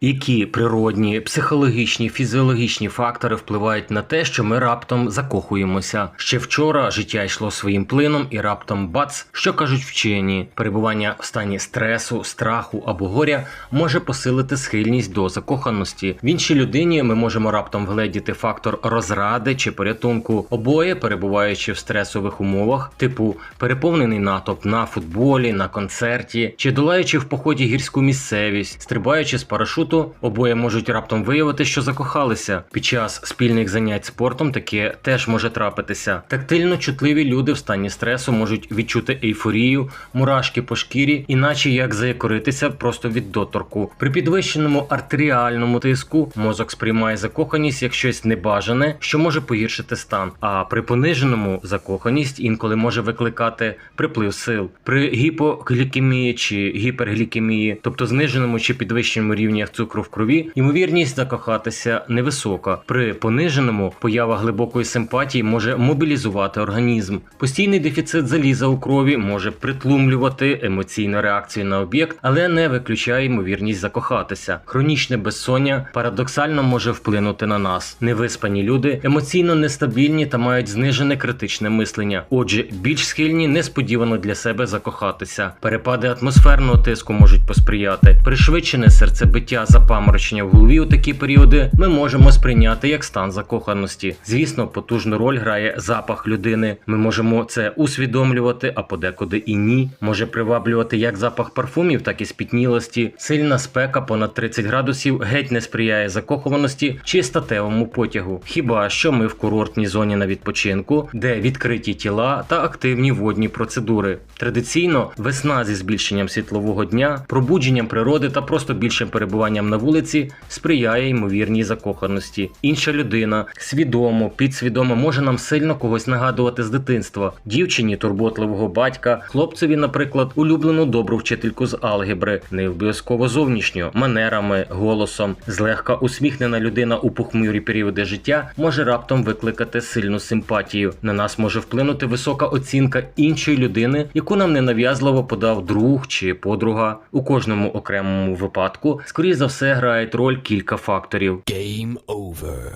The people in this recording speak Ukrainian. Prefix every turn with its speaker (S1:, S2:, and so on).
S1: Які природні, психологічні, фізіологічні фактори впливають на те, що ми раптом закохуємося? Ще вчора життя йшло своїм плином, і раптом бац, що кажуть вчені, перебування в стані стресу, страху або горя може посилити схильність до закоханості. В іншій людині ми можемо раптом вгледіти фактор розради чи порятунку. Обоє перебуваючи в стресових умовах, типу переповнений натовп на футболі, на концерті, чи долаючи в поході гірську місцевість, стрибаючи з парашуту, обоє можуть раптом виявити, що закохалися. Під час спільних занять спортом таке теж може трапитися. Тактильно чутливі люди в стані стресу можуть відчути ейфорію, мурашки по шкірі, іначе як заякоритися просто від доторку. При підвищеному артеріальному тиску мозок сприймає закоханість як щось небажане, що може погіршити стан. А при пониженому закоханість інколи може викликати приплив сил. При гіпоглікемії чи гіперглікемії, тобто зниженому чи підвищеному рівнях цукру в крові, ймовірність закохатися невисока. При пониженому поява глибокої симпатії може мобілізувати організм. Постійний дефіцит заліза у крові може притлумлювати емоційну реакцію на об'єкт, але не виключає ймовірність закохатися. Хронічне безсоння парадоксально може вплинути на нас. Невиспані люди емоційно нестабільні та мають знижене критичне мислення. Отже, більш схильні несподівано для себе закохатися. Перепади атмосферного тиску можуть посприяти. Пришвидшене серцебиття, запаморочення в голові у такі періоди ми можемо сприйняти як стан закоханості. Звісно, потужну роль грає запах людини. Ми можемо це усвідомлювати, а подекуди і ні. Може приваблювати як запах парфумів, так і спітнілості. Сильна спека понад 30 градусів геть не сприяє закохуваності чи статевому потягу. Хіба що ми в курортній зоні на відпочинку, де відкриті тіла та активні водні процедури. Традиційно весна зі збільшенням світлового дня, пробудженням природи та просто більшим перебуванням на вулиці сприяє ймовірній закоханості. Інша людина свідомо, підсвідомо може нам сильно когось нагадувати з дитинства. Дівчині турботливого батька, хлопцеві, наприклад, улюблену добру вчительку з алгебри, не обов'язково зовнішньо, манерами, голосом. Злегка усміхнена людина у похмурі періоди життя може раптом викликати сильну симпатію. На нас може вплинути висока оцінка іншої людини, яку нам ненав'язливо подав друг чи подруга. У кожному окремому випадку, скоріш за все, грають роль кілька факторів.
S2: Game over.